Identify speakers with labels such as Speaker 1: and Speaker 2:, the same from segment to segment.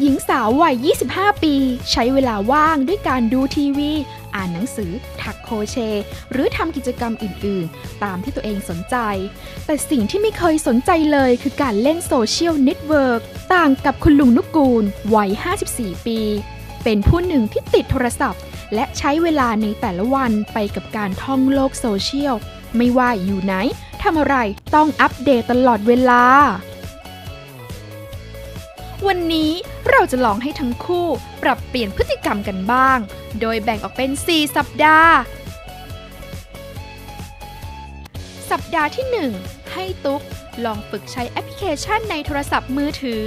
Speaker 1: หญิงสาวัย 25 ปี ใช้เวลาว่างด้วยการดูทีวี อ่านหนังสือ ถักโครเชต์หรือทำกิจกรรมอื่น ๆ ตามที่ตัวเองสนใจ แต่สิ่งที่ไม่เคยสนใจเลยคือการเล่นโซเชียลเน็ตเวิร์กต่างกับคุณลุงนุกูล วัย 54 ปี เป็นผู้หนึ่งที่ติดโทรศัพท์ และใช้เวลาในแต่ละวันไปกับการท่องโลกโซเชียล ไม่ว่าอยู่ไหนทำอะไรต้องอัปเดตตลอดเวลา วันนี้เราจะลองให้ทั้งคู่ปรับเปลี่ยนพฤติกรรมกันบ้าง โดยแบ่งออกเป็น 4 สัปดาห์ สัปดาห์ที่ 1 ให้ตุ๊กลองฝึกใช้แอปพลิเคชันในโทรศัพท์มือถือ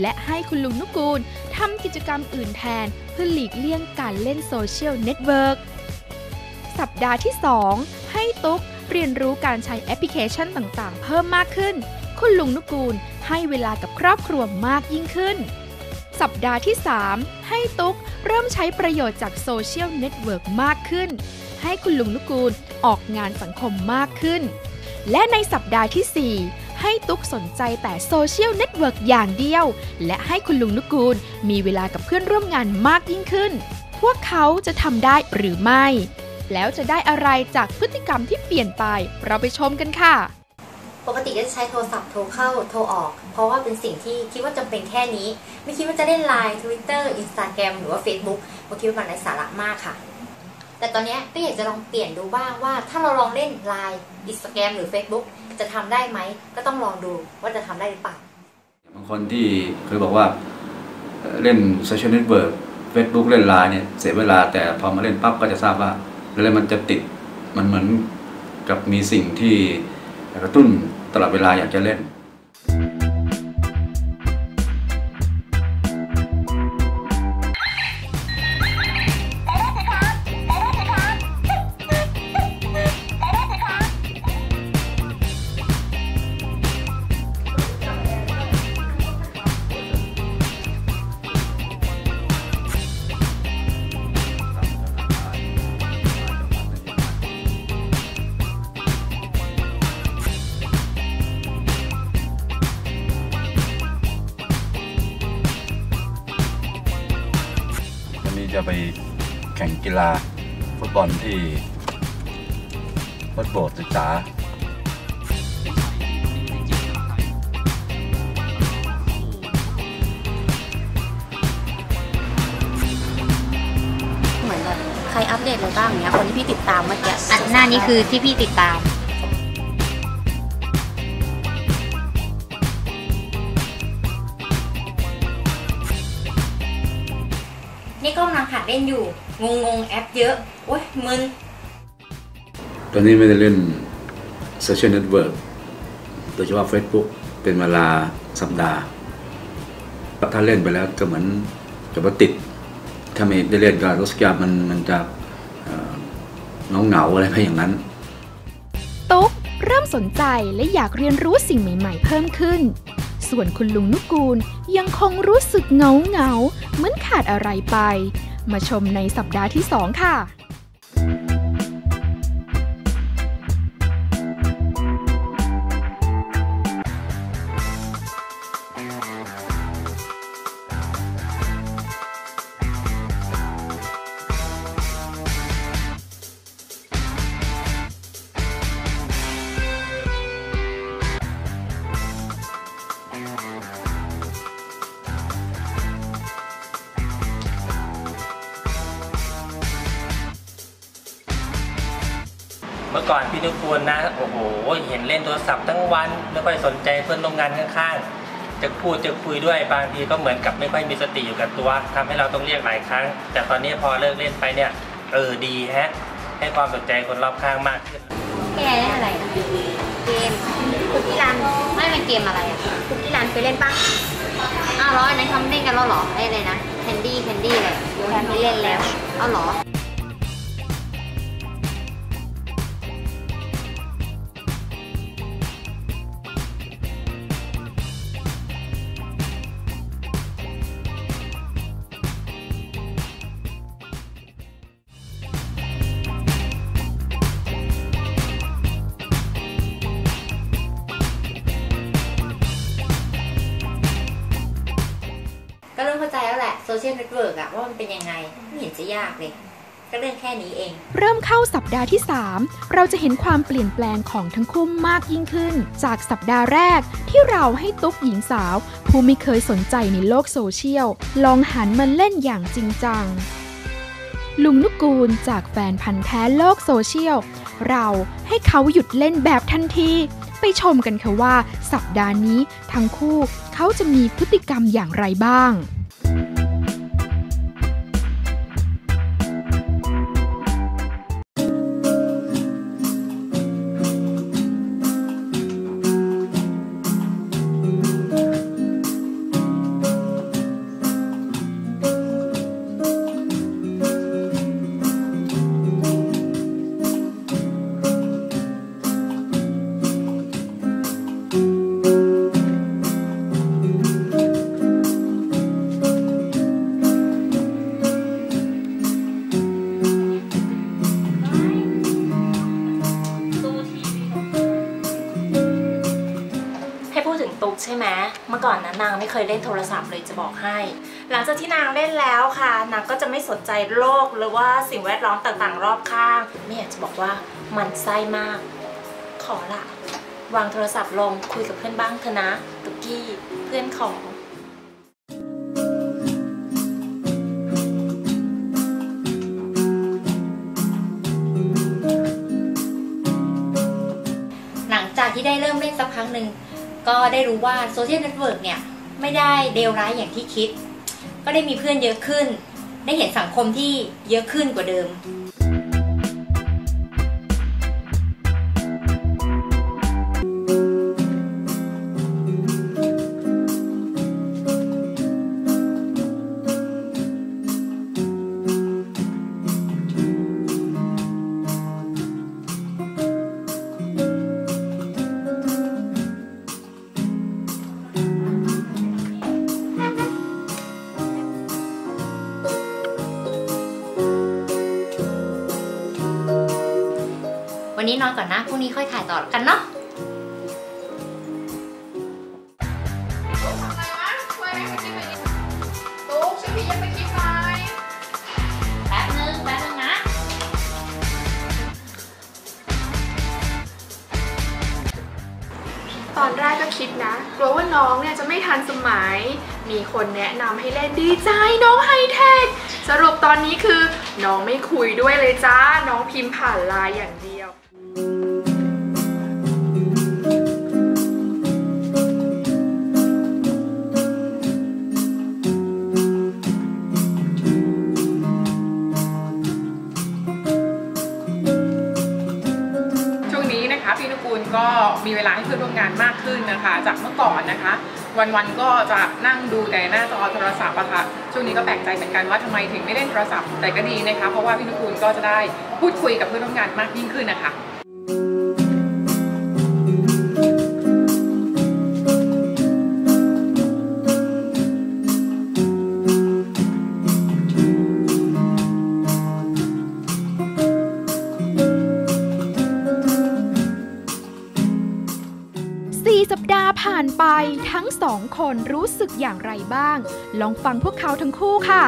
Speaker 1: และให้คุณลุงนุกูลทำกิจกรรมอื่นแทนเพื่อหลีกเลี่ยงการเล่นโซเชียลเน็ตเวิร์กสัปดาห์ที่ 2 ให้ตุ๊กเรียนรู้การใช้แอปพลิเคชันต่างๆ เพิ่มมากขึ้น คุณลุงนุกูลให้เวลากับครอบครัวมากยิ่งขึ้น สัปดาห์ที่ 3 ให้ตุ๊กเริ่มใช้ประโยชน์จากโซเชียลเน็ตเวิร์กมากขึ้น ให้คุณลุงนุกูลออกงานสังคมมากขึ้น และในสัปดาห์ที่ 4 ให้ตุ๊กสนใจแต่โซเชียลเน็ตเวิร์กอย่างเดียว และให้คุณลุงนุกูลมีเวลากับเพื่อนร่วมงานมากยิ่งขึ้น พวกเขาจะทำได้หรือไม่ แล้วจะได้อะไรจากพฤติกรรมที่เปลี่ยนไป เราไปชมกันค่ะ
Speaker 2: ปกติก็จะใช้โทรศัพท์โทรเข้าโทรออก เพราะว่าเป็นสิ่งที่คิดว่าจำเป็นแค่นี้ ไม่คิดว่าจะเล่นไลน์ Twitter Instagram หรือว่า Facebook เราคิดว่ามันไร้สาระมากค่ะ แต่ตอนนี้ก็อยากจะลองเปลี่ยนดูบ้างว่า ถ้าเราลองเล่นไลน์ Instagram หรือ Facebook จะทำได้ไหม ก็ต้องลองดูว่าจะทำได้หรือเปล่า
Speaker 3: บางคนที่เคยบอกว่าเล่นโซเชียลเน็ตเวิร์กเฟซบุ๊กเล่นไลน์เนี่ยเสียเวลาแต่พอมาเล่นปั๊บก็จะทราบว่าแล้วมันจะติดมันเหมือนกับมีสิ่งที่ กระตุ้นตลอดเวลาอยากจะเล่น จะไปแข่งกีฬาฟุตบอลที่วัดโบสถ์ศึกษา
Speaker 2: เหมือนแบบใครอัปเดตอะไรบ้างเนี้ยคนที่พี่ติดตามเมื่อกี้อันหน้านี้คือที่พี่ติดตาม ก็กำลังหัดเล่นอยู่ งงงแอปเยอะ โอ๊ยมึน
Speaker 3: ตอนนี้ไม่ได้เล่นโซเชียลเน็ตเวิร์กโดยเฉพาะ Facebook เป็นเวลาสัปดาห์ ถ้าเล่นไปแล้วก็เหมือนกับว่าติด ถ้าไม่ได้เล่นก็รู้สึกว่ามันมันจะเงาเหงาอะไรไปอย่างนั้น
Speaker 1: ตุ๊กเริ่มสนใจและอยากเรียนรู้สิ่งใหม่ ๆ เพิ่มขึ้น ส่วนคุณลุงนุกูลยังคงรู้สึกเหงาเหงาเหมือนขาดอะไรไป มาชมในสัปดาห์ที่2ค่ะ
Speaker 4: เมื่อก่อนพี่นุกูลนะ โอ้โห เห็นเล่นโทรศัพท์ทั้งวัน ไม่ค่อยสนใจเพื่อนร่วมงานข้างๆ จะพูดจะคุยด้วยบางทีก็เหมือนกับไม่ค่อยมีสติอยู่กับตัวทำให้เราต้องเรียกหลายครั้ง แต่ตอนนี้พอเลิกเล่นไปเนี่ย เออดีแฮะ ให้ความสนใจคนรอบข้างมากขึ้น
Speaker 2: แกเล่นอะไร เกมคุกกี้รันไม่เป็นเกมอะไรอะคุกกี้รันเคยเล่นปะอ้าวเหรออันนั้นทำเล่นกันแล้วเหรอไอ้อะไรนะแคนดี้แคนดี้อะไรแคนดี้เล่นแล้วอ้าวเหรอ ร์กอะว่ามันเป็นยังไงไม่เห็นจะยากเลย ก็เรื่องแค่นี้เอง
Speaker 1: เริ่มเข้าสัปดาห์ที่ 3 เราจะเห็นความเปลี่ยนแปลงของทั้งคู่มากยิ่งขึ้น จากสัปดาห์แรกที่เราให้ตุ๊กหญิงสาว ผู้ไม่เคยสนใจในโลกโซเชียล ลองหันมาเล่นอย่างจริงจังลุงนุกูลจากแฟนพันธ์แท้โลกโซเชียล เราให้เขาหยุดเล่นแบบทันที ไปชมกันค่ะว่า สัปดาห์นี้ทั้งคู่เขาจะมีพฤติกรรมอย่างไรบ้าง
Speaker 5: ใช่ไหมเมื่อก่อนนะนางไม่เคยเล่นโทรศัพท์เลยจะบอกให้ หลังจากที่นางเล่นแล้วค่ะ นางก็จะไม่สนใจโลกหรือว่าสิ่งแวดล้อมต่างๆ รอบข้าง ไม่อยากจะบอกว่ามันไส้มาก ขอละ วางโทรศัพท์ลงคุยกับเพื่อนบ้างเถอะนะตุ๊กกี้เพื่อนของ
Speaker 2: หลังจากที่ได้เริ่มเล่นสักพักหนึ่ง ก็ได้รู้ว่าโซเชียลเน็ตเวิร์กเนี่ยไม่ได้เดวร้ายอย่างที่คิด ก็ได้มีเพื่อนเยอะขึ้น ได้เห็นสังคมที่เยอะขึ้นกว่าเดิม นนี้นอนก่อนนะ พรุ่งนี้ค่อยถ่ายต่อกันเนาะ
Speaker 1: ตุ๊กช่วยพี่ยังไปคิดหน่อย
Speaker 2: แป๊บนึงแป๊บนึงนะ
Speaker 1: ตอนแรกก็คิดนะกลัวว่าน้องเนี่ยจะไม่ทันสมัย มีคนแนะนำให้เล่นดีใจน้องไฮเทค สรุปตอนนี้คือ น้องไม่คุยด้วยเลยจ้า น้องพิมพ์ผ่านไลน์อย่างเดียว
Speaker 6: ช่วงนี้นะคะ พี่นุกูลก็มีเวลาให้เพื่อนร่วมงานมากขึ้นนะคะ จากเมื่อก่อนนะคะ วันๆก็จะนั่งดูแต่หน้าจอโทรศัพท์อะค่ะช่วงนี้ก็แปลกใจเหมือนกันว่าทำไมถึงไม่เล่นโทรศัพท์แต่ก็ดีนะคะ เพราะว่าพี่นุกูลก็จะได้พูดคุยกับเพื่อนร่วมงานมากยิ่งขึ้นนะคะา
Speaker 1: ห์ผ่านไป ทั้งสองคนรู้สึกอย่างไรบ้าง ลองฟังพวกเขาทั้งคู่ค่ะ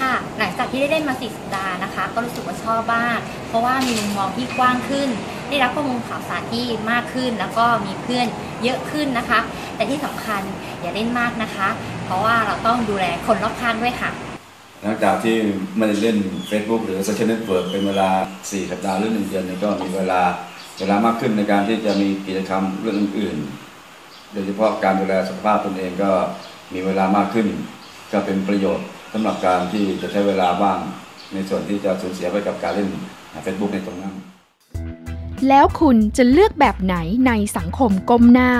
Speaker 2: ค่ะ หลังจากที่ได้เล่นมาสี่สัปดาห์นะคะ ก็รู้สึกว่าชอบมาก เพราะว่ามีมุมมองที่กว้างขึ้น ได้รับข้อมูลข่าวสารที่มากขึ้น แล้วก็มีเพื่อนเยอะขึ้นนะคะ แต่ที่สำคัญอย่าเล่นมากนะคะ เพราะว่าเราต้องดูแลคนรอบข้างด้วยค่ะ
Speaker 3: หลังจากที่ไม่ได้เล่น Facebook หรือ Social Network เป็นเวลา 4 สัปดาห์หรือ 1 เดือนเนี่ยก็มีเวลา เวลามากขึ้นในการที่จะมีกิจกรรมเรื่องอื่นๆ โดยเฉพาะการดูแลสุขภาพตนเองก็มีเวลามากขึ้น ก็เป็นประโยชน์สำหรับการที่จะใช้เวลาว่างในส่วนที่จะสูญเสียไปกับการเล่นเฟซบุ๊กในตรงนั้น
Speaker 1: แล้วคุณจะเลือกแบบไหนในสังคมก้มหน้า